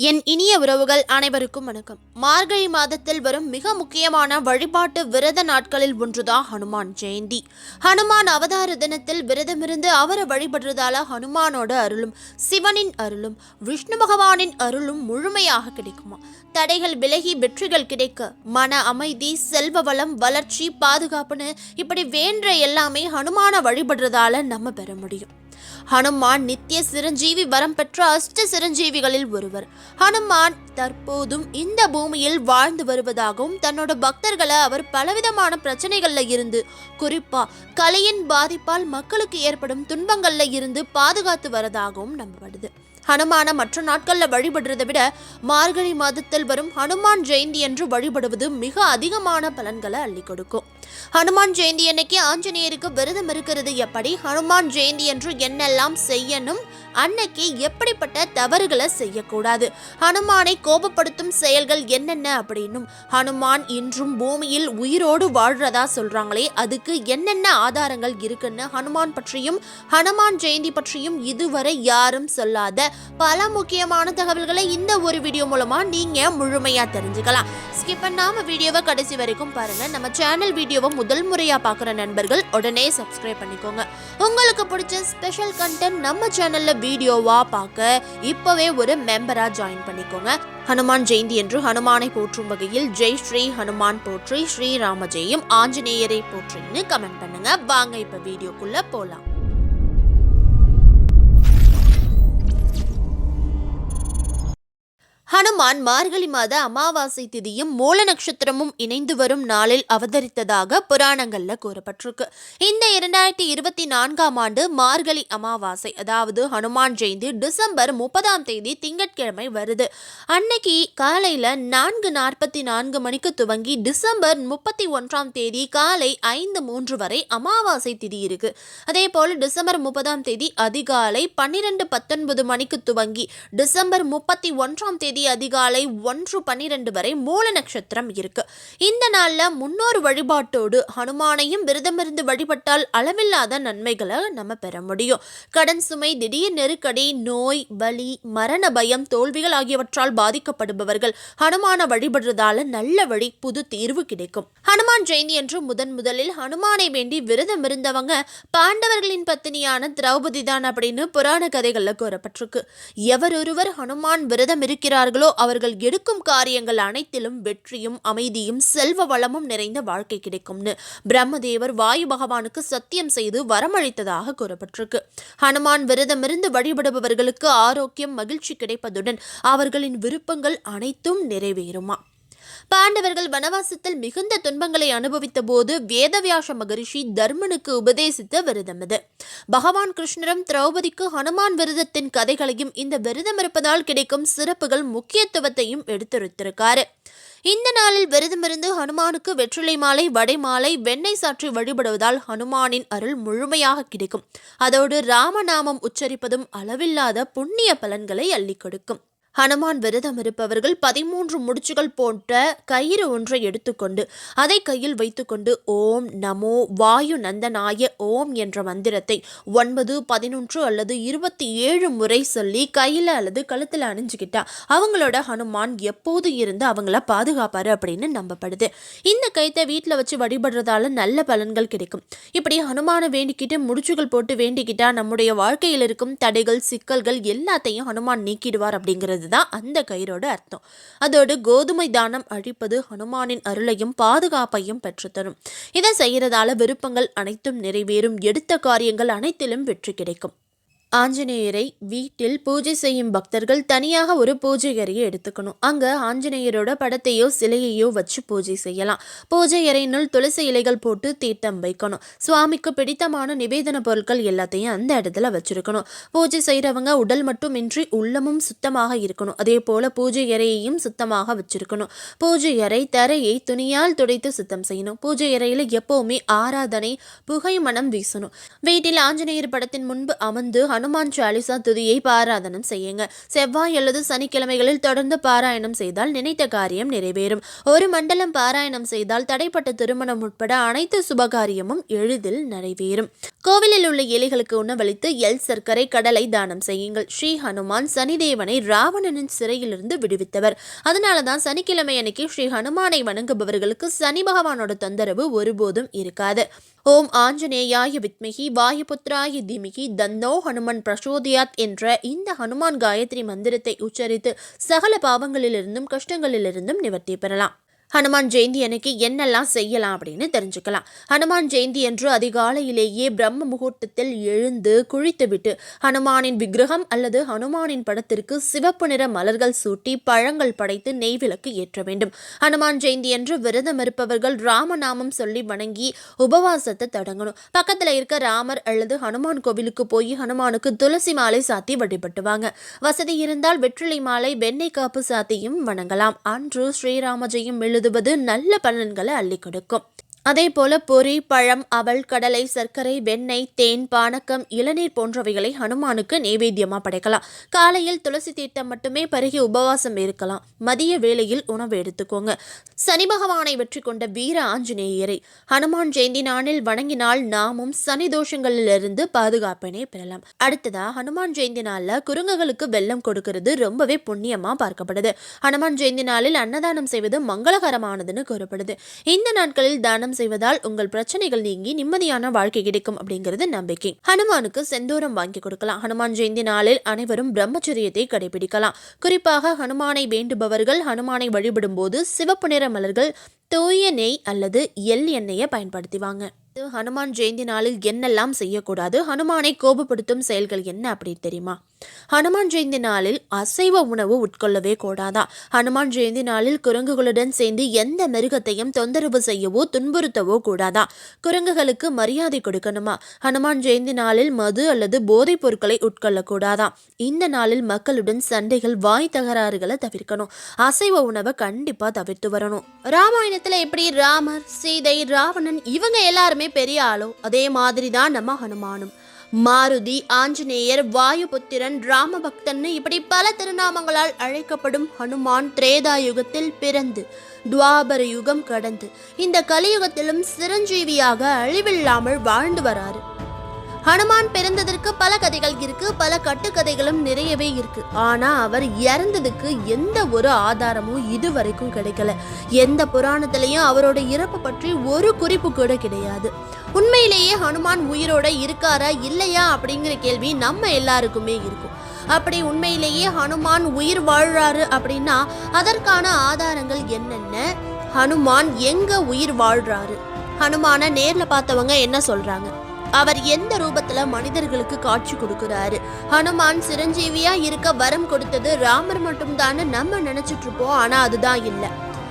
என் இனிய உறவுகள் அனைவருக்கும் வணக்கம். மார்கழி மாதத்தில் வரும் மிக முக்கியமான வழிபாட்டு விரத நாட்களில் ஒன்றுதான் ஹனுமான் ஜெயந்தி. ஹனுமான் அவதார தினத்தில் விரதமிருந்து அவரை வழிபடுறதால ஹனுமானோட அருளும் சிவனின் அருளும் விஷ்ணு பகவானின் அருளும் முழுமையாக கிடைக்குமா? தடைகள் விலகி வெற்றிகள் கிடைக்க மன அமைதி செல்வ வளம் வளர்ச்சி பாதுகாப்புன்னு இப்படி வேண்ட எல்லாமே ஹனுமான வழிபடுறதால நம்ம பெற முடியும். ஹனுமான் நித்திய சிரஞ்சீவி வரம் பெற்ற அஷ்ட சிரஞ்சீவிகளில் ஒருவர். ஹனுமான் தற்போதும் இந்த பூமியில் வாழ்ந்து வருவதாகவும் தன்னோட பக்தர்களை அவர் பலவிதமான பிரச்சனைகள்ல இருந்து குறிப்பா கலையின் பாதிப்பால் மக்களுக்கு ஏற்படும் துன்பங்கள்ல இருந்து பாதுகாத்து வரதாகவும் நம்பப்படுது. ஹனுமான மற்ற நாட்களில் வழிபடுறதை விட மார்கழி மாதத்தில் வரும் ஹனுமான் ஜெயந்தி என்று வழிபடுவது மிக அதிகமான பலன்களை அள்ளி கொடுக்கும். ஹனுமான் ஜெயந்தி அன்னைக்கு ஆஞ்சநேயருக்கு விரதம் இருக்கிறது எப்படி? ஹனுமான் ஜெயந்தி என்று என்னெல்லாம் செய்யணும்? அன்னைக்கு எப்படிப்பட்ட தவறுகளை செய்யக்கூடாது? ஹனுமானை கோபப்படுத்தும் செயல்கள் என்னென்ன அப்படின்னும். ஹனுமான் இன்றும் பூமியில் உயிரோடு வாழ்றதா சொல்றாங்களே அதுக்கு என்னென்ன ஆதாரங்கள் இருக்குன்னு ஹனுமான் பற்றியும் ஹனுமான் ஜெயந்தி பற்றியும் இதுவரை யாரும் சொல்லாத பல முக்கியமான தகவல்களை இந்த ஒரு வீடியோ மூலமா நீங்க முழுமையா தெரிஞ்சுக்கலாம். ஸ்கிப் பண்ணாம வீடியோவை கடைசி வரைக்கும் பாருங்க. நம்ம சேனல் வீடியோ வீடியோவை முதல் முறையாக பார்க்குற நண்பர்கள் உடனே சப்ஸ்கிரைப் பண்ணிக்கோங்க. உங்களுக்கு பிடிச்ச ஸ்பெஷல் கண்டென்ட் நம்ம சேனலில் வீடியோவாக பார்க்க இப்போவே ஒரு மெம்பராக ஜாயின் பண்ணிக்கோங்க. ஹனுமான் ஜெயந்தி என்று ஹனுமானை போற்றும் வகையில் ஜெய் ஸ்ரீ ஹனுமான் போற்றி ஸ்ரீராம ஜெயம் ஆஞ்சநேயரை போற்றின்னு கமெண்ட் பண்ணுங்க. வாங்க இப்போ வீடியோக்குள்ளே போகலாம் ஹனுமான் மார்கழி மாத அமாவாசை திதியும் மூல நட்சத்திரமும் இணைந்து வரும் நாளில் அவதரித்ததாக புராணங்கள்ல கூறப்பட்டிருக்கு. இந்த இரண்டாயிரத்தி இருபத்தி நான்காம் ஆண்டு மார்கழி அமாவாசை அதாவது ஹனுமான் ஜெயந்தி டிசம்பர் முப்பதாம் தேதி திங்கட்கிழமை வருது. அன்னைக்கு காலையில நான்கு நாற்பத்தி நான்கு மணிக்கு துவங்கி டிசம்பர் முப்பத்தி ஒன்றாம் தேதி காலை ஐந்து மூன்று வரை அமாவாசை திதி இருக்கு. அதே போல டிசம்பர் முப்பதாம் தேதி அதிகாலை பன்னிரெண்டு பத்தொன்பது மணிக்கு துவங்கி டிசம்பர் முப்பத்தி ஒன்றாம் தேதி தேதி அதிகாலை ஒன்று பன்னிரண்டு வரை மூல நட்சத்திரம் இருக்கு. இந்த நாளில் முன்னோர் வழிபாட்டோடு ஹனுமானையும் விரதமிருந்து வழிபட்டால் அளவில்லாத நன்மைகளை நம்ம பெற முடியும். கடன் சுமை திடீர் நெருக்கடி நோய் பலி மரண பயம் தோல்விகள் ஆகியவற்றால் பாதிக்கப்படுபவர்கள் ஹனுமான வழிபடுறதால நல்ல வழி புது தீர்வு கிடைக்கும். ஹனுமான் ஜெயந்தி என்று முதன் முதலில் ஹனுமானை வேண்டி விரதம் இருந்தவங்க பாண்டவர்களின் பத்தினியான திரௌபதி தான் அப்படின்னு புராண கதைகளில் கூறப்பட்டிருக்கு. எவர் ஒருவர் ஹனுமான் விரதம் இருக்கிறார் செய்கிறார்களோ அவர்கள் எடுக்கும் காரியங்கள் அனைத்திலும் வெற்றியும் அமைதியும் செல்வ வளமும் நிறைந்த வாழ்க்கை கிடைக்கும்னு பிரம்மதேவர் வாயு பகவானுக்கு சத்தியம் செய்து வரமளித்ததாக கூறப்பட்டிருக்கு. ஹனுமான் விரதமிருந்து வழிபடுபவர்களுக்கு ஆரோக்கியம் மகிழ்ச்சி கிடைப்பதுடன் அவர்களின் விருப்பங்கள் அனைத்தும் நிறைவேறுமா? பாண்டவர்கள் வனவாசத்தில் மிகுந்த துன்பங்களை அனுபவித்த போது வேதவியாச மகரிஷி தர்மனுக்கு உபதேசித்த விரதம் இது. பகவான் கிருஷ்ணரும் திரௌபதிக்கு ஹனுமான் விரதத்தின் கதைகளையும் இந்த விரதம் இருப்பதால் கிடைக்கும் சிறப்புகள் முக்கியத்துவத்தையும் எடுத்துரைத்திருக்காரு. இந்த நாளில் விரதமிருந்து ஹனுமானுக்கு வெற்றிலை மாலை வடை மாலை வெண்ணெய் சாற்றி வழிபடுவதால் ஹனுமானின் அருள் முழுமையாக கிடைக்கும். அதோடு ராமநாமம் உச்சரிப்பதும் அளவில்லாத புண்ணிய பலன்களை அள்ளி கொடுக்கும். ஹனுமான் விரதம் இருப்பவர்கள் பதிமூன்று முடிச்சுகள் போன்ற கயிறு ஒன்றை எடுத்துக்கொண்டு அதை கையில் வைத்துக்கொண்டு ஓம் நமோ வாயு நந்தனாய ஓம் என்ற மந்திரத்தை ஒன்பது பதினொன்று அல்லது இருபத்தி ஏழு முறை சொல்லி கையில் அல்லது கழுத்தில் அணிஞ்சுக்கிட்டா அவங்களோட ஹனுமான் எப்போது இருந்து அவங்கள பாதுகாப்பாரு அப்படின்னு நம்பப்படுது. இந்த கைத்தை வீட்டில் வச்சு வழிபடுறதால நல்ல பலன்கள் கிடைக்கும். இப்படி ஹனுமானை வேண்டிக்கிட்டு முடிச்சுகள் போட்டு வேண்டிக்கிட்டா நம்முடைய வாழ்க்கையில் இருக்கும் தடைகள் சிக்கல்கள் எல்லாத்தையும் ஹனுமான் நீக்கிடுவார் அப்படிங்கிறது தான் அந்த கயிறோட அர்த்தம். அதோடு கோதுமை தானம் அழிப்பது ஹனுமானின் அருளையும் பாதுகாப்பையும் பெற்றுத்தரும். இதை செய்யறதால விருப்பங்கள் அனைத்தும் நிறைவேறும் எடுத்த காரியங்கள் அனைத்திலும் வெற்றி கிடைக்கும். ஆஞ்சநேயரை வீட்டில் பூஜை செய்யும் பக்தர்கள் தனியாக ஒரு பூஜை அறையை எடுத்துக்கணும். அங்கே ஆஞ்சநேயரோட படத்தையோ சிலையையோ வச்சு பூஜை செய்யலாம். பூஜை அறையினுள் துளசி இலைகள் போட்டு தீர்த்தம் வைக்கணும். சுவாமிக்கு பிடித்தமான நிவேதன பொருட்கள் எல்லாத்தையும் அந்த இடத்துல வச்சிருக்கணும். பூஜை செய்கிறவங்க உடல் மட்டுமின்றி உள்ளமும் சுத்தமாக இருக்கணும். அதே போல் பூஜை அறையையும் சுத்தமாக வச்சிருக்கணும். பூஜை அறை தரையை துணியால் துடைத்து சுத்தம் செய்யணும். பூஜை அறையில் எப்போவுமே ஆராதனை புகை மனம் வீசணும். வீட்டில் ஆஞ்சநேயர் படத்தின் முன்பு அமர்ந்து ஹனுமான் சாலிசா துதியை பாராதனம் செய்யுங்க. செவ்வாய் அல்லது சனிக்கிழமைகளில் தொடர்ந்து பாராயணம் செய்தால் நினைத்த காரியம் நிறைவேறும். ஒரு மண்டலம் பாராயணம் செய்தால் தடைப்பட்ட திருமணம் உட்பட அனைத்து சுபகாரியமும் எளிதில் நிறைவேறும். கோவிலில் உள்ள எலிகளுக்கு உணவளித்து எல் சர்க்கரை கடலை தானம் செய்யுங்கள். ஸ்ரீ ஹனுமான் சனிதேவனை ராவணனின் சிறையிலிருந்து விடுவித்தவர். அதனால தான் சனிக்கிழமை அன்னைக்கு ஸ்ரீ ஹனுமானை வணங்குபவர்களுக்கு சனி பகவானோட தொந்தரவு ஒருபோதும் இருக்காது. ஓம் ஆஞ்சநேயாய வித்மிகி வாயுபுத்ராய திமிகி தன்னோ ஹனுமன் பிரசோதியாத் என்ற இந்த ஹனுமான் காயத்ரி மந்திரத்தை உச்சரித்து சகல பாவங்களிலிருந்தும் கஷ்டங்களிலிருந்தும் நிவர்த்தி பெறலாம். ஹனுமான் ஜெயந்தி அன்னைக்கு என்னெல்லாம் செய்யலாம் அப்படின்னு தெரிஞ்சுக்கலாம். ஹனுமான் ஜெயந்தி என்று அதிகாலையிலேயே பிரம்ம முகூர்த்தத்தில் எழுந்து குழித்துவிட்டு ஹனுமானின் விக்கிரகம் அல்லது ஹனுமானின் படத்திற்கு சிவப்பு நிற மலர்கள் சூட்டி பழங்கள் படைத்து நெய் விளக்கு ஏற்ற வேண்டும். ஹனுமான் ஜெயந்தி என்று விரதம் இருப்பவர்கள் ராமநாமம் சொல்லி வணங்கி உபவாசத்தை தொடங்கணும். பக்கத்தில் இருக்க ராமர் அல்லது ஹனுமான் கோவிலுக்கு போய் ஹனுமானுக்கு துளசி மாலை சாத்தி வழிபட்டுவாங்க. வசதி இருந்தால் வெற்றிலை மாலை வெண்ணெய் காப்பு சாத்தியும் வணங்கலாம். அன்று ஸ்ரீராமஜெயம் எழு எழுதுவது நல்ல பலன்களை அள்ளி கொடுக்கும். அதே பொறி பொரி பழம் அவல் கடலை சர்க்கரை வெண்ணெய் தேன் பானக்கம் இளநீர் போன்றவைகளை ஹனுமானுக்கு நைவேத்தியமா படைக்கலாம். காலையில் துளசி தீர்த்தம் மட்டுமே பருகி உபவாசம் இருக்கலாம். மதிய வேளையில் உணவு எடுத்துக்கோங்க. சனி பகவானை வெற்றி கொண்ட வீர ஆஞ்சநேயரை ஹனுமான் ஜெயந்தி நாளில் வணங்கினால் நாமும் சனி தோஷங்களிலிருந்து பாதுகாப்பினை பெறலாம். அடுத்ததா ஹனுமான் ஜெயந்தி நாளில் குரங்குகளுக்கு வெள்ளம் கொடுக்கிறது ரொம்பவே புண்ணியமா பார்க்கப்படுது. ஹனுமான் ஜெயந்தி நாளில் அன்னதானம் செய்வது மங்களகரமானதுன்னு கூறப்படுது. இந்த நாட்களில் தானம் செய்வதால் உங்கள் பிரச்சனைகள் நீங்கி நிம்மதியான வாழ்க்கை கிடைக்கும் அப்படிங்கிறது நம்பிக்கை. ஹனுமானுக்கு செந்தூரம் வாங்கி கொடுக்கலாம். ஹனுமான் ஜெயந்தி நாளில் அனைவரும் பிரம்மச்சரியத்தை கடைபிடிக்கலாம். குறிப்பாக ஹனுமானை வேண்டுபவர்கள் ஹனுமானை வழிபடும் போது சிவப்பு நிற மலர்கள் தூய நெய் அல்லது எள் எண்ணெயை பயன்படுத்திவாங்க. ஹனுமான் ஜெயந்தி நாளில் என்னெல்லாம் செய்யக்கூடாது? ஹனுமானை கோபப்படுத்தும் செயல்கள் என்ன அப்படின்னு தெரியுமா? ஹனுமான் ஜெயந்தி நாளில் அசைவ உணவு உட்கொள்ளவே கூடாதா? ஹனுமான் ஜெயந்தி நாளில் குரங்குகளுடன் சேர்ந்து எந்த மிருகத்தையும் தொந்தரவு செய்யவோ துன்புறுத்தவோ கூடாதா? குரங்குகளுக்கு மரியாதை கொடுக்கணுமா? ஹனுமான் ஜெயந்தி நாளில் மது அல்லது போதைப் பொருட்களை உட்கொள்ளக்கூடாதா? இந்த நாளில் மக்களுடன் சண்டைகள் வாய் தகராறுகளை தவிர்க்கணும். அசைவ உணவை கண்டிப்பா தவிர்த்து வரணும். ராமாயணத்துல எப்படி ராமர் சீதை ராவணன் இவங்க எல்லாருமே பெரிய ஆளோ அதே மாதிரி தான் நம்ம ஹனுமானும். மாருதி ஆஞ்சநேயர் வாயுபுத்திரன் ராமபக்தன்னு இப்படி பல திருநாமங்களால் அழைக்கப்படும் ஹனுமான் திரேதா யுகத்தில் பிறந்து துவாபர யுகம் கடந்து இந்த கலியுகத்திலும் சிரஞ்சீவியாக அழிவில்லாமல் வாழ்ந்து வராரு. ஹனுமான் பிறந்ததற்கு பல கதைகள் இருக்கு பல கட்டுக்கதைகளும் நிறையவே இருக்கு. ஆனா அவர் இறந்ததுக்கு எந்த ஒரு ஆதாரமும் இதுவரைக்கும் கிடைக்கல. எந்த புராணத்திலையும் அவரோட இறப்பு பற்றி ஒரு குறிப்பு கூட கிடையாது. உண்மையிலேயே ஹனுமான் உயிரோட இருக்காரா இல்லையா அப்படிங்கிற கேள்வி நம்ம எல்லாருக்குமே இருக்கும். அப்படி உண்மையிலேயே ஹனுமான் உயிர் வாழ்றாரு அப்படின்னா அதற்கான ஆதாரங்கள் என்னென்ன? ஹனுமான் எங்க உயிர் வாழ்றாரு? ஹனுமான நேர்ல பார்த்தவங்க என்ன சொல்றாங்க? அவர் எந்த ரூபத்துல மனிதர்களுக்கு காட்சி கொடுக்கிறாரு? ஹனுமான் சிரஞ்சீவியா இருக்க வரம் கொடுத்தது ராமர் மட்டும்தான்னு நம்ம நினைச்சிட்டு இருப்போம் ஆனா அதுதான் இல்லை.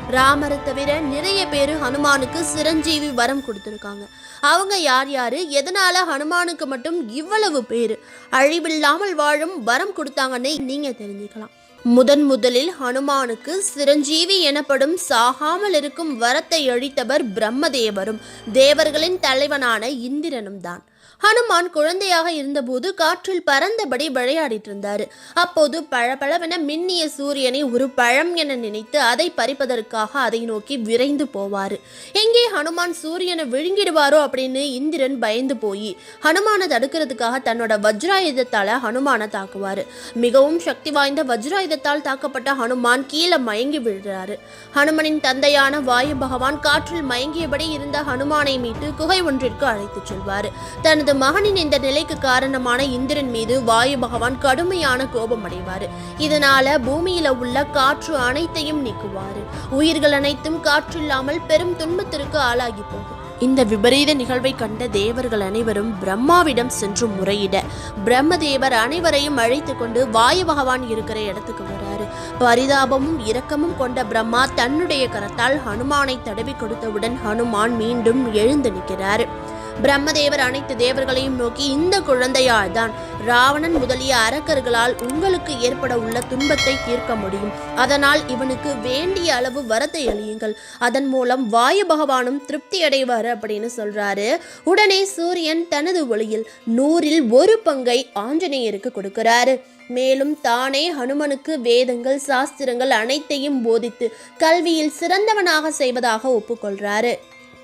ராமரை தவிர நிறைய பேர் ஹனுமானுக்கு சிரஞ்சீவி வரம் கொடுத்துருக்காங்க. அவங்க யார் யார்? எதனால ஹனுமானுக்கு மட்டும் இவ்வளவு பேர்? அழிவில்லாமல் வாழும் வரம் கொடுத்தாங்கன்னு நீங்கள் தெரிஞ்சுக்கலாம். முதன் முதலில் ஹனுமானுக்கு சிரஞ்சீவி எனப்படும் சாகாமல் இருக்கும் வரத்தை அழித்தவர் பிரம்மதேவரும். தேவர்களின் தலைவனான இந்திரனும் தான் ஹனுமான் குழந்தையாக இருந்தபோது காற்றில் பறந்தபடி விளையாடிட்டு இருந்தார். அப்போது பளபளவென மின்னிய சூரியனை ஒரு பழம் என நினைத்து அதை பறிப்பதற்காக அதை நோக்கி விரைந்து போவார். எங்கே ஹனுமான் சூரியனை விழுங்கிடுவாரோ அப்படின்னு இந்திரன் பயந்து போய் ஹனுமானை தடுக்கிறதுக்காக தன்னோட வஜ்ராயுதத்தால் ஹனுமானை தாக்குவார். மிகவும் சக்தி வாய்ந்த வஜ்ராயுதத்தால் தாக்கப்பட்ட ஹனுமான் கீழே மயங்கி விழுறாரு. ஹனுமனின் தந்தையான வாயு பகவான் காற்றில் மயங்கியபடி இருந்த ஹனுமானை மீட்டு குகை ஒன்றிற்கு அழைத்துச் செல்வார். தனது மகனின் இந்த நிலைக்கு காரணமான இந்திரன் மீது வாயு பகவான் கடுமையான கோபம் அடைவார். இதனால பூமியில உள்ள காற்று அனைத்தையும் நீக்குவார். உயிர்கள் அனைத்தும் காற்றில்லாமல் பெரும் துன்பத்திற்கு ஆளாகி போகும். இந்த விபரீத நிகழ்வை கண்ட தேவர்கள் அனைவரும் பிரம்மாவிடம் சென்று முறையிட பிரம்மதேவர் அனைவரையும் அழைத்து கொண்டு வாயு பகவான் இருக்கிற இடத்துக்கு வராரு. பரிதாபமும் இரக்கமும் கொண்ட பிரம்மா தன்னுடைய கரத்தால் ஹனுமானை தடவி கொடுத்தவுடன் ஹனுமான் மீண்டும் எழுந்து நிற்கிறார். பிரம்மதேவர் அனைத்து தேவர்களையும் நோக்கி இந்த குழந்தையால் தான் ராவணன் முதலிய அரக்கர்களால் உங்களுக்கு ஏற்பட உள்ள துன்பத்தை தீர்க்க முடியும். அதனால் இவனுக்கு வேண்டிய அளவு வரத்தை அழியுங்கள் அதன் மூலம் வாயு பகவானும் திருப்தி அடைவார் அப்படின்னு சொல்றாரு. உடனே சூரியன் தனது ஒளியில் நூறில் ஒரு பங்கை ஆஞ்சநேயருக்கு கொடுக்கிறாரு. மேலும் தானே ஹனுமனுக்கு வேதங்கள் சாஸ்திரங்கள் அனைத்தையும் போதித்து கல்வியில் சிறந்தவனாக செய்வதாக ஒப்புக்கொள்றாரு.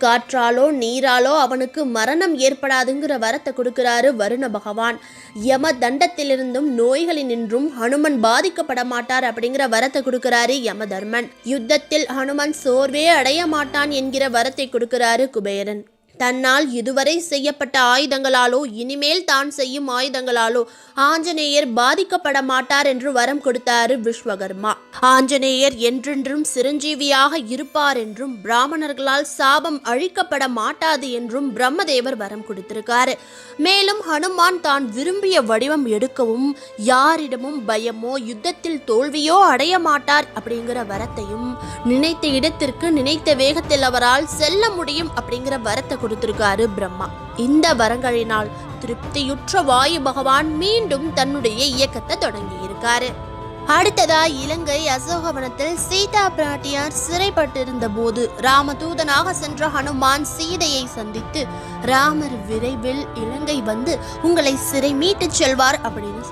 காற்றாலோ நீராலோ அவனுக்கு மரணம் ஏற்படாதுங்கிற வரத்தை கொடுக்கிறாரு வருண பகவான். யம தண்டத்திலிருந்தும் நோய்களினின்றும் ஹனுமன் பாதிக்கப்பட மாட்டார் அப்படிங்கிற வரத்தை கொடுக்கிறாரு யம தர்மன் யுத்தத்தில் ஹனுமன் சோர்வே அடைய மாட்டான் என்கிற வரத்தை கொடுக்கிறாரு குபேரன். தன்னால் இதுவரை செய்யப்பட்ட ஆயுதங்களாலோ இனிமேல் தான் செய்யும் ஆயுதங்களாலோ ஆஞ்சநேயர் பாதிக்கப்பட மாட்டார் என்று வரம் கொடுத்தாரு விஸ்வகர்மா. ஆஞ்சநேயர் என்றென்றும் சிரஞ்சீவியாக இருப்பார் என்றும் பிராமணர்களால் சாபம் அழிக்கப்பட மாட்டாது என்றும் பிரம்மதேவர் வரம் கொடுத்திருக்காரு. மேலும் ஹனுமான் தான் விரும்பிய வடிவம் எடுக்கவும் யாரிடமும் பயமோ யுத்தத்தில் தோல்வியோ அடைய மாட்டார் அப்படிங்கிற வரத்தையும் நினைத்த இடத்திற்கு நினைத்த வேகத்தில் அவரால் செல்ல முடியும் அப்படிங்கிற வரத்தை கொடுத்திருக்காரு பிரம்மா. இந்த வரங்களினால் திருப்தியுற்ற வாயு பகவான் மீண்டும் தன்னுடைய இயக்கத்தை தொடங்கி இருக்காரு அடுத்ததா இலங்கை அசோகவனத்தில் சீதா பிராட்டியார் சிறைப்பட்டிருந்த போது ராமதூதனாக சென்ற ஹனுமான் சீதையை சந்தித்து ராமர் விரைவில் இலங்கை வந்து உங்களை சிறை மீட்டுச் செல்வார் அப்படின்னு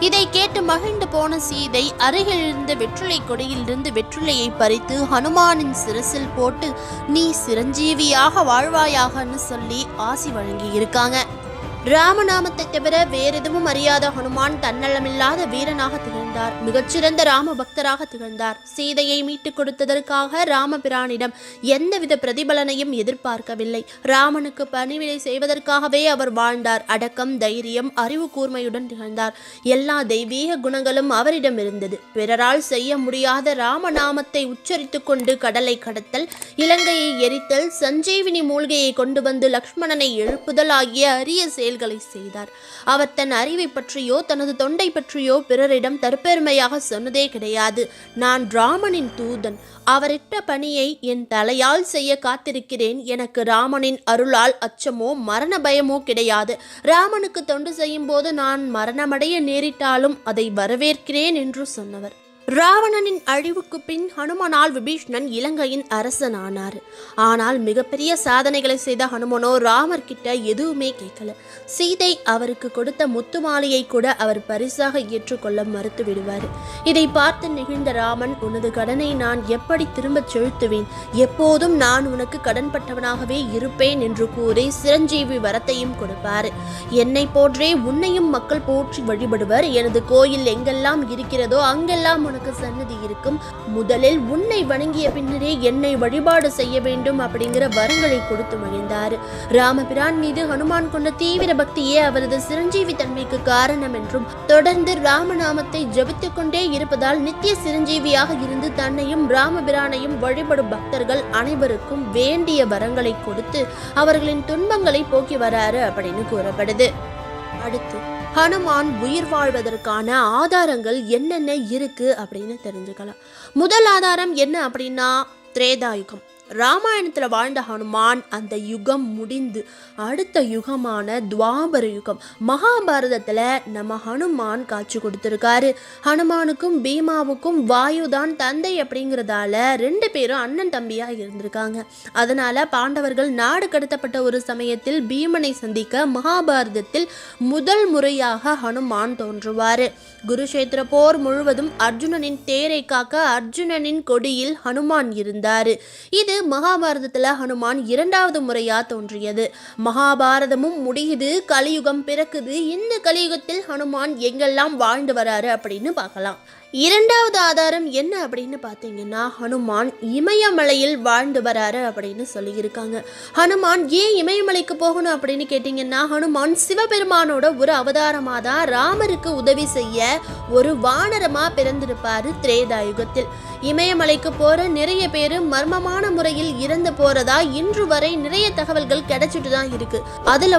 இதை கேட்டு மகிழ்ந்து போன சீதை அருகில் இருந்த வெற்றிலை கொடியிலிருந்து வெற்றிலையை பறித்து ஹனுமானின் சிரசில் போட்டு நீ சிரஞ்சீவியாக வாழ்வாயாகன்னு சொல்லி ஆசி வழங்கி இருக்காங்க ராமநாமத்தை தவிர வேறெதுவும் அறியாத ஹனுமான் தன்னலமில்லாத வீரனாக திகழ்ந்தார். மிகச்சிறந்த ராம பக்தராக திகழ்ந்தார். சீதையை மீட்டுக் கொடுத்ததற்காக ராமபிரானிடம் எந்தவித பிரதிபலனையும் எதிர்பார்க்கவில்லை. ராமனுக்கு பணிவிடை செய்வதற்காகவே அவர் வாழ்ந்தார். அடக்கம் தைரியம் அறிவு கூர்மையுடன் திகழ்ந்தார். எல்லா தெய்வீக குணங்களும் அவரிடம் இருந்தது. பிறரால் செய்ய முடியாத ராமநாமத்தை உச்சரித்துக் கொண்டு கடலை கடத்தல் இலங்கையை எரித்தல் சஞ்சீவினி மூலிகையை கொண்டு வந்து லக்ஷ்மணனை எழுப்புதல் ஆகிய அரிய செயல்களை செய்தார். அவர் தன் அறிவை பற்றியோ தனது தொண்டை பற்றியோ பிறரிடம் தற்பெருமையாக சொன்னதே கிடையாது. நான் ராமனின் தூதன். அவரிட்ட பணியை என் தலையால் செய்ய காத்திருக்கிறேன். எனக்கு ராமனின் அருளால் அச்சமோ மரண பயமோ கிடையாது. ராமனுக்கு தொண்டு செய்யும் போது நான் மரணமடைய நேரிட்டாலும் அதை வரவேற்கிறேன் என்று சொன்னவர். ராவணனின் அழிவுக்கு பின் ஹனுமனால் விபீஷ்ணன் இலங்கையின் அரசனானார். ஆனால் மிகப்பெரிய சாதனைகளை செய்த ஹனுமனோ ராமர் கிட்ட எதுவுமே கேட்கல. சீதை அவருக்கு கொடுத்த முத்து மாலையை கூட அவர் பரிசாக ஏற்றுக்கொள்ள மறுத்து விடுவார். இதை பார்த்து நெகிழ்ந்த ராமன் உனது கடனை நான் எப்படி திரும்பச் செலுத்துவேன்? எப்போதும் நான் உனக்கு கடன்பட்டவனாகவே இருப்பேன் என்று கூறி சிரஞ்சீவி வரத்தையும் கொடுப்பார். என்னை போன்றே உன்னையும் மக்கள் போற்றி வழிபடுவர். எனது கோயில் எங்கெல்லாம் இருக்கிறதோ அங்கெல்லாம் உனக்கு சன்னதி இருக்கும். முதலில் உன்னை வணங்கிய பின்னரே என்னை வழிபாடு செய்ய வேண்டும் அப்படிங்கிற வரங்களை கொடுத்து மகிழ்ந்தார். ராமபிரான் மீது ஹனுமான் கொண்ட தீவிர பக்தியே அவரது சிரஞ்சீவி தன்மைக்கு காரணம் என்றும் தொடர்ந்து ராமநாமத்தை ஜபித்துக் கொண்டே இருப்பதால் நித்திய சிரஞ்சீவியாக இருந்து தன்னையும் ராமபிரானையும் வழிபடும் பக்தர்கள் அனைவருக்கும் வேண்டிய வரங்களை கொடுத்து அவர்களின் துன்பங்களை போக்கி வராரு அப்படின்னு கூறப்படுது. அடுத்து ஹனுமான் உயிர் வாழ்வதற்கான ஆதாரங்கள் என்னென்ன இருக்கு? அப்படின்னு தெரிஞ்சுக்கலாம். முதல் ஆதாரம் என்ன அப்படின்னா திரேதாயுகம். ராமாயணத்தில் வாழ்ந்த ஹனுமான் அந்த யுகம் முடிந்து அடுத்த யுகமான துவாபர யுகம் மகாபாரதத்தில் நம்ம ஹனுமான் காட்சி கொடுத்துருக்காரு. ஹனுமானுக்கும் பீமாவுக்கும் வாயு தான் தந்தை அப்படிங்கிறதால ரெண்டு பேரும் அண்ணன் தம்பியாக இருந்திருக்காங்க. அதனால் பாண்டவர்கள் நாடு கடத்தப்பட்ட ஒரு சமயத்தில் பீமனை சந்திக்க மகாபாரதத்தில் முதல் முறையாக ஹனுமான் தோன்றுவார். குருஷேத்திர போர் முழுவதும் அர்ஜுனனின் தேரை காக்க அர்ஜுனனின் கொடியில் ஹனுமான் இருந்தார். இது மகாபாரதத்துல ஹனுமான் இரண்டாவது முறையா தோன்றியது. மகாபாரதமும் முடியுது கலியுகம் பிறக்குது. இந்த கலியுகத்தில் ஹனுமான் எங்கெல்லாம் வாழ்ந்து வராரு அப்படின்னு பார்க்கலாம். இரண்டாவது ஆதாரம் என்ன அப்படின்னு பார்த்தீங்கன்னா ஹனுமான் இமயமலையில் வாழ்ந்து வராரு அப்படின்னு சொல்லியிருக்காங்க. ஹனுமான் ஏன் இமயமலைக்கு போகணும் அப்படின்னு கேட்டிங்கன்னா ஹனுமான் சிவபெருமானோட ஒரு அவதாரமாக தான் ராமருக்கு உதவி செய்ய ஒரு வானரமாக பிறந்திருப்பார் திரேதாயுகத்தில். இமயமலைக்கு போகிற நிறைய பேர் மர்மமான முறையில் இறந்து போகிறதா இன்று வரை நிறைய தகவல்கள் கிடைச்சிட்டு தான் இருக்கு.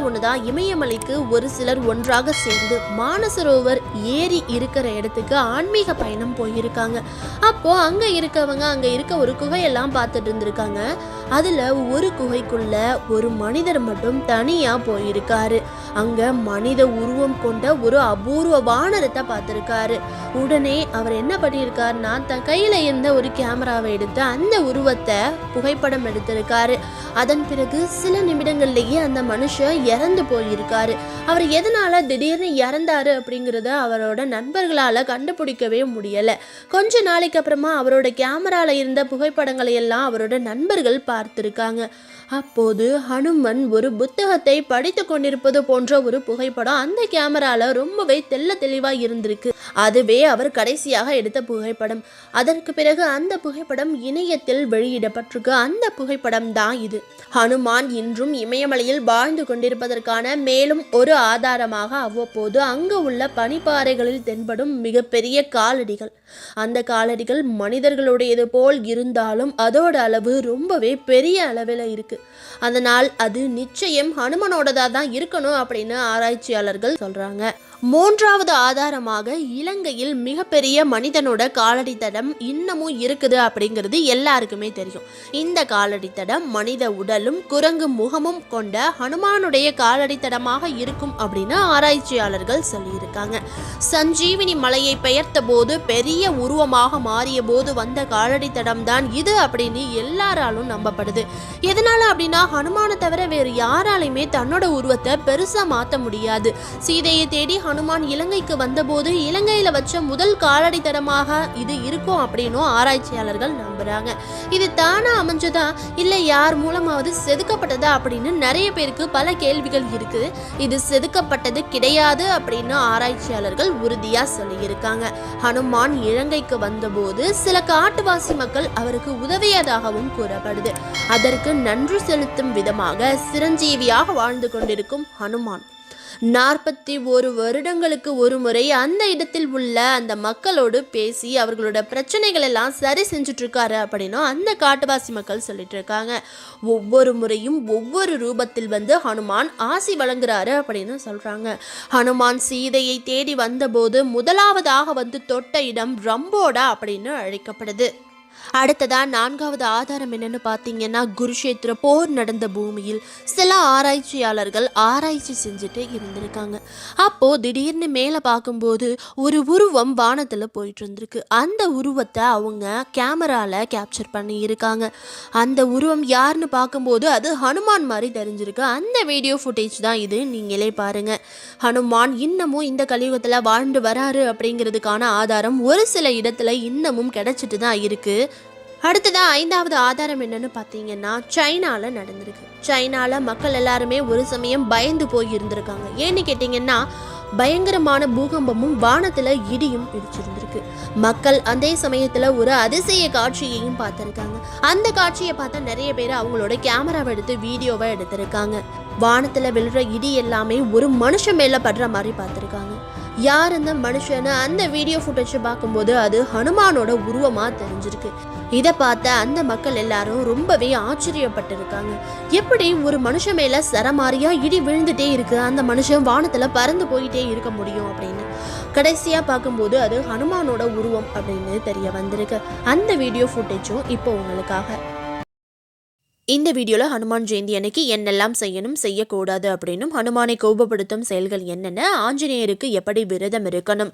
ஒன்று தான் இமயமலைக்கு ஒரு சிலர் ஒன்றாக சேர்ந்து மானசரோவர் ஏரி இருக்கிற இடத்துக்கு ஆன்மீக பயணம் போயிருக்காங்க. அப்போ அங்க இருக்கவங்க அங்க இருக்க ஒரு குகையெல்லாம் பார்த்துட்டு இருந்திருக்காங்க. அதில் ஒரு குகைக்குள்ள ஒரு மனிதர் மட்டும் தனியாக போயிருக்காரு. அங்கே மனித உருவம் கொண்ட ஒரு அபூர்வ வானரத்தை பார்த்துருக்காரு. உடனே அவர் என்ன பண்ணியிருக்காருன்னா தன் கையில் இருந்த ஒரு கேமராவை எடுத்து அந்த உருவத்தை புகைப்படம் எடுத்திருக்காரு. அதன் பிறகு சில நிமிடங்கள்லேயே அந்த மனுஷன் இறந்து போயிருக்காரு. அவர் எதனால் திடீர்னு இறந்தாரு அப்படிங்கிறத அவரோட நண்பர்களால் கண்டுபிடிக்கவே முடியலை. கொஞ்ச நாளைக்கு அப்புறமா அவரோட கேமராவில் இருந்த புகைப்படங்களை எல்லாம் அவரோட நண்பர்கள் பார்த்திருக்காங்க. அப்போது ஹனுமன் ஒரு புத்தகத்தை படித்து கொண்டிருப்பது போன்ற ஒரு புகைப்படம் அந்த கேமரால ரொம்பவே தெள்ள தெளிவா இருந்திருக்கு. அதுவே அவர் கடைசியாக எடுத்த புகைப்படம். அதற்கு பிறகு அந்த புகைப்படம் இணையத்தில் வெளியிடப்பட்டிருக்கு. அந்த புகைப்படம் தான் இது. ஹனுமான் இன்றும் இமயமலையில் வாழ்ந்து கொண்டிருப்பதற்கான மேலும் ஒரு ஆதாரமாக அவ்வப்போது அங்கு உள்ள பனிப்பாறைகளில் தென்படும் மிகப்பெரிய காலடிகள். அந்த காலடிகள் மனிதர்களுடையது போல் இருந்தாலும் அதோட அளவு ரொம்பவே பெரிய அளவில் இருக்கு. அதனால் அது நிச்சயம் ஹனுமனோடதா தான் இருக்கணும் அப்படின்னு ஆராய்ச்சியாளர்கள் சொல்றாங்க. மூன்றாவது ஆதாரமாக இலங்கையில் மிகப்பெரிய மனிதனோட காலடி தடம் இன்னமும் இருக்குது அப்படிங்கிறது எல்லாருக்குமே தெரியும். இந்த காலடி தடம் மனித உடலும் குரங்கு முகமும் கொண்ட ஹனுமானுடைய காலடி தடமாக இருக்கும் அப்படின்னு ஆராய்ச்சியாளர்கள் சொல்லியிருக்காங்க. சஞ்சீவினி மலையை பெயர்த்த போது பெரிய உருவமாக மாறிய போது வந்த காலடி தடம் தான் இது அப்படின்னு எல்லாராலும் நம்பப்படுது. எதனால அப்படின்னா ஹனுமானை தவிர வேறு யாராலையுமே தன்னோட உருவத்தை பெருசா மாற்ற முடியாது. சீதையை தேடி ஹனுமான் இலங்கைக்கு வந்தபோது இலங்கையில வச்ச முதல் காலடி தடமாக இது இருக்கும் அப்படின்னும் ஆராய்ச்சியாளர்கள் நம்புறாங்க. இது தானா அமைஞ்சதா? இல்ல யார் மூலமாவது செதுக்கப்பட்டதா அப்படின்னு நிறைய பேருக்கு பல கேள்விகள் இருக்கு. இது செதுக்கப்பட்டது கிடையாது அப்படின்னு ஆராய்ச்சியாளர்கள் உறுதியா சொல்லியிருக்காங்க. ஹனுமான் இலங்கைக்கு வந்தபோது சில காட்டுவாசி மக்கள் அவருக்கு உதவியதாகவும் கூறப்படுது. அதற்கு நன்றி செலுத்தும் விதமாக சிரஞ்சீவியாக வாழ்ந்து கொண்டிருக்கும் ஹனுமான். நாற்பத்தி ஒரு வருடங்களுக்கு ஒரு முறை அந்த இடத்தில் உள்ள அந்த மக்களோடு பேசி அவர்களோட பிரச்சனைகள் எல்லாம் சரி செஞ்சுட்ருக்காரு அப்படின்னும் அந்த காட்டுவாசி மக்கள் சொல்லிட்டு இருக்காங்க ஒவ்வொரு முறையும் ஒவ்வொரு ரூபத்தில் வந்து ஹனுமான் ஆசி வழங்குறாரு அப்படின்னு சொல்கிறாங்க ஹனுமான் சீதையை தேடி வந்தபோது முதலாவதாக வந்து தொட்ட இடம் ரம்போடா அப்படின்னு அழைக்கப்படுது. அடுத்ததா நான்காவது ஆதாரம் என்னன்னு பார்த்தீங்கன்னா குருஷேத்திர போர் நடந்த பூமியில் சில ஆராய்ச்சியாளர்கள் ஆராய்ச்சி செஞ்சுட்டு இருந்திருக்காங்க. அப்போ திடீர்னு மேலே பார்க்கும்போது ஒரு உருவம் வானத்தில் போயிட்டு இருந்திருக்கு. அந்த உருவத்தை அவங்க கேமரால கேப்சர் பண்ணி இருக்காங்க அந்த உருவம் யாருன்னு பார்க்கும்போது அது ஹனுமான் மாதிரி தெரிஞ்சிருக்கு. அந்த வீடியோ ஃபுட்டேஜ் தான் இது. நீங்களே பாருங்க. ஹனுமான் இன்னமும் இந்த கலியுகத்தில் வாழ்ந்து வராரு அப்படிங்கிறதுக்கான ஆதாரம் ஒரு சில இடத்துல இன்னமும் கிடைச்சிட்டு தான் இருக்குது அடுத்ததாக ஐந்தாவது ஆதாரம் என்னன்னு பார்த்தீங்கன்னா சைனாவில் நடந்திருக்கு. சைனாவில் மக்கள் எல்லாருமே ஒரு சமயம் பயந்து போய் இருந்திருக்காங்க. ஏன்னு கேட்டிங்கன்னா பயங்கரமான பூகம்பமும் வானத்தில் இடியும் இடிச்சிருந்திருக்கு. மக்கள் அதே சமயத்தில் ஒரு அதிசய காட்சியையும் பார்த்துருக்காங்க. அந்த காட்சியை பார்த்தா நிறைய பேர் அவங்களோட கேமராவை எடுத்து வீடியோவை எடுத்திருக்காங்க. வானத்தில் விழுற இடி எல்லாமே ஒரு மனுஷன் மேலே படுற மாதிரி பார்த்துருக்காங்க. யார் இந்த மனுஷன்னு அந்த வீடியோ ஃபுட்டேஜை பார்க்கும்போது அது ஹனுமானோட உருவமாக தெரிஞ்சிருக்கு. இதை பார்த்த அந்த மக்கள் எல்லாரும் ரொம்பவே ஆச்சரியப்பட்டிருக்காங்க. எப்படி ஒரு மனுஷன் மேலே சரமாரியா இடி விழுந்துட்டே இருக்கு அந்த மனுஷன் வானத்தில் பறந்து போயிட்டே இருக்க முடியும் அப்படின்னு. கடைசியாக பார்க்கும்போது அது ஹனுமானோட உருவம் அப்படின்னு தெரிய வந்திருக்கு. அந்த வீடியோ ஃபுட்டேஜும் இப்போ உங்களுக்காக. இந்த வீடியோவில் ஹனுமான் ஜெயந்தி அன்னைக்கு என்னெல்லாம் செய்யணும் செய்யக்கூடாது அப்படின்னும் ஹனுமானை கோபப்படுத்தும் செயல்கள் என்னென்ன ஆஞ்சநேயருக்கு எப்படி விரதம் இருக்கணும்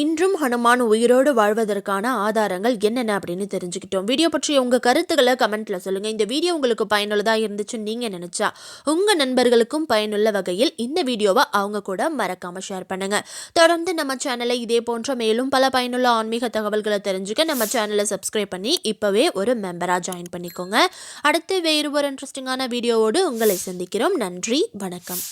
இன்றும் ஹனுமான் உயிரோடு வாழ்வதற்கான ஆதாரங்கள் என்னென்ன அப்படின்னு தெரிஞ்சுக்கிட்டோம். வீடியோ பற்றிய உங்கள் கருத்துக்களை கமெண்ட்டில் சொல்லுங்கள் இந்த வீடியோ உங்களுக்கு பயனுள்ளதாக இருந்துச்சுன்னு நீங்கள் நினச்சா உங்கள் நண்பர்களுக்கும் பயனுள்ள வகையில் இந்த வீடியோவை அவங்க கூட மறக்காமல் ஷேர் பண்ணுங்கள் தொடர்ந்து நம்ம சேனலை இதே போன்ற மேலும் பல பயனுள்ள ஆன்மீக தகவல்களை தெரிஞ்சுக்க நம்ம சேனலை சப்ஸ்கிரைப் பண்ணி இப்போவே ஒரு மெம்பராக ஜாயின் பண்ணிக்கோங்க. அடுத்து வேறு ஒரு இன்ட்ரெஸ்டிங்கான வீடியோவோடு உங்களை சந்திக்கிறோம். நன்றி வணக்கம்.